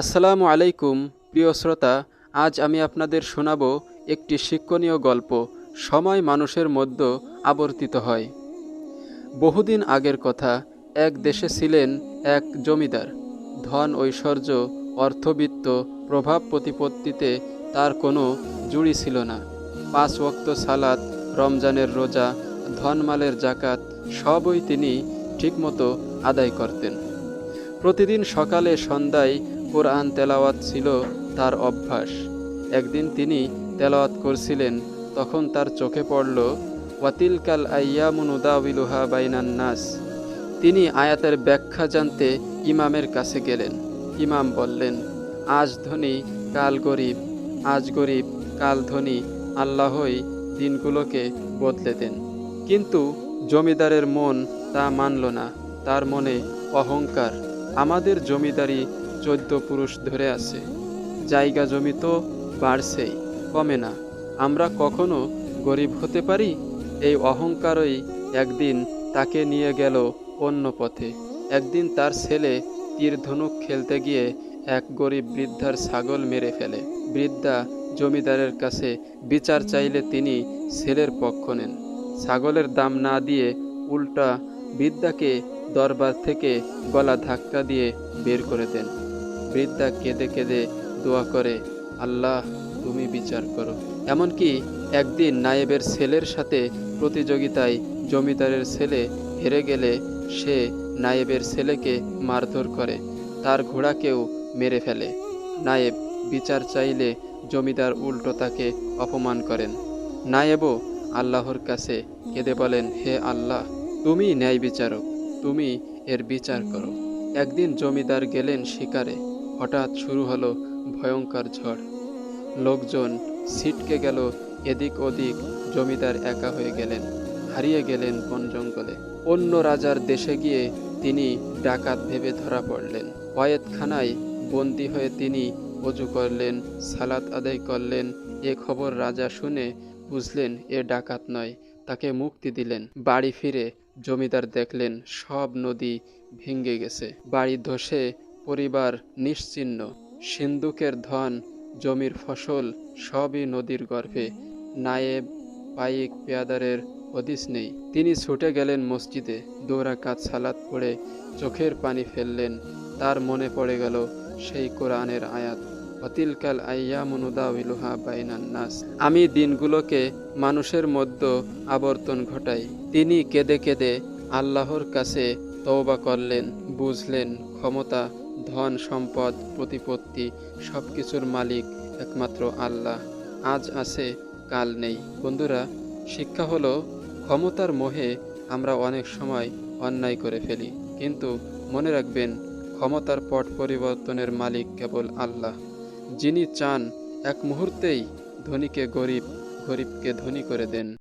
আসসালামু আলাইকুম, প্রিয় শ্রোতা, আজ আমি আপনাদের শোনাব একটি শিক্ষণীয় গল্প, সময় মানুষের মধ্যে আবর্তিত হয়। বহুদিন আগের কথা, এক দেশে ছিলেন এক জমিদার। ধন, ঐশ্বর্য, অর্থবিত্ত, প্রভাব প্রতিপত্তিতে তার কোনো জুড়ি ছিল না। পাঁচ ওক্ত সালাত, রমজানের রোজা, ধনমালের জাকাত, সবই তিনি ঠিকমতো আদায় করতেন। প্রতিদিন সকালে সন্ধ্যায় কোরআন তেলাওয়াত ছিল তার অভ্যাস। একদিন তিনি তেলাওয়াত করছিলেন, তখন তার চোখে পড়ল, ওয়াতিলকাল আয়ামুনুদাউলুহা বাইনান নাস। তিনি আয়াতের ব্যাখ্যা জানতে ইমামের কাছে গেলেন। ইমাম বললেন, আজ ধনী, কাল গরিব, আজ গরিব, কাল ধনী, আল্লাহই দিনগুলোকে বদলে দেন। কিন্তু জমিদারের মন তা মানল না, তার মনে অহংকার। আমাদের জমিদারি চোদ্দ পুরুষ ধরে আছে। জায়গা জমি তো বাড়ছেই, কমে না। আমরা কখনো গরিব হতে পারি? এই অহংকারই একদিন তাকে নিয়ে গেল অন্য পথে। একদিন তার ছেলে তীর ধনুক খেলতে গিয়ে এক গরিব বৃদ্ধার ছাগল মেরে ফেলে। বৃদ্ধা জমিদারের কাছে বিচার চাইলে তিনি ছেলের পক্ষ নেন। ছাগলের দাম না দিয়ে উল্টা বৃদ্ধাকে দরবার থেকে গলা ধাক্কা দিয়ে বের করে দেন। বৃদ্ধা কেঁদে কেঁদে দোয়া করে, আল্লাহ, তুমি বিচার করো। এমনকি একদিন নায়েবের ছেলের সাথে প্রতিযোগিতায় জমিদারের ছেলে হেরে গেলে সে নায়েবের ছেলেকে মারধর করে, তার ঘোড়াকেও মেরে ফেলে। নায়েব বিচার চাইলে জমিদার উল্টো তাকে অপমান করেন। নায়েবও আল্লাহর কাছে কেঁদে বলেন, হে আল্লাহ, তুমি ন্যায় বিচারক তুমি এর বিচার করো। একদিন জমিদার গেলেন শিকারে। হঠাৎ শুরু হলো ভয়ঙ্কর ঝড়। লোকজন ছিটকে গেল এদিক ওদিক, জমিদার একা হয়ে গেলেন, হারিয়ে গেলেন বন জঙ্গলে। অন্য রাজার দেশে গিয়ে তিনি ডাকাত ভেবে ধরা পড়লেন। কয়েতখানায় বন্দি হয়ে তিনি অজু করলেন, সালাত আদায় করলেন। এ খবর রাজা শুনে বুঝলেন, এ ডাকাত নয়, তাকে মুক্তি দিলেন। বাড়ি ফিরে জমিদার দেখলেন, সব নদী ভেঙে গেছে। বাড়ি ধসে পরিবার নিশ্চিহ্ন সিন্ধুকের ধন, জমির ফসল সবই নদীর গর্ভে। নায়েব পাইক পেয়াদারের হদিস নেই। তিনি ছুটে গেলেন মসজিদে। দৌড়াকাত সালাত পড়ে চোখের পানি ফেললেন। তার মনে পড়ে গেল সেই কোরআনের আয়াত, অতিলকাল আয়ামনুদাউলুহা বাইনান নাস। আমি দিনগুলোকে মানুষের মধ্যে আবর্তন ঘটাই। তিনি কেঁদে কেঁদে আল্লাহর কাছে তওবা করলেন, বুঝলেন ক্ষমতা ধন, সম্পদ, প্রতিপত্তি সব কিছুর মালিক একমাত্র আল্লাহ। আজ আছে, কাল নেই। বন্ধুরা, শিক্ষা হলো ক্ষমতার মোহে আমরা অনেক সময় অন্যায় করে ফেলি। কিন্তু মনে রাখবেন, ক্ষমতার পট পরিবর্তনের মালিক কেবল আল্লাহ। যিনি চান, এক মুহূর্তেই ধনীকে গরিব, গরিবকে ধনী করে দেন।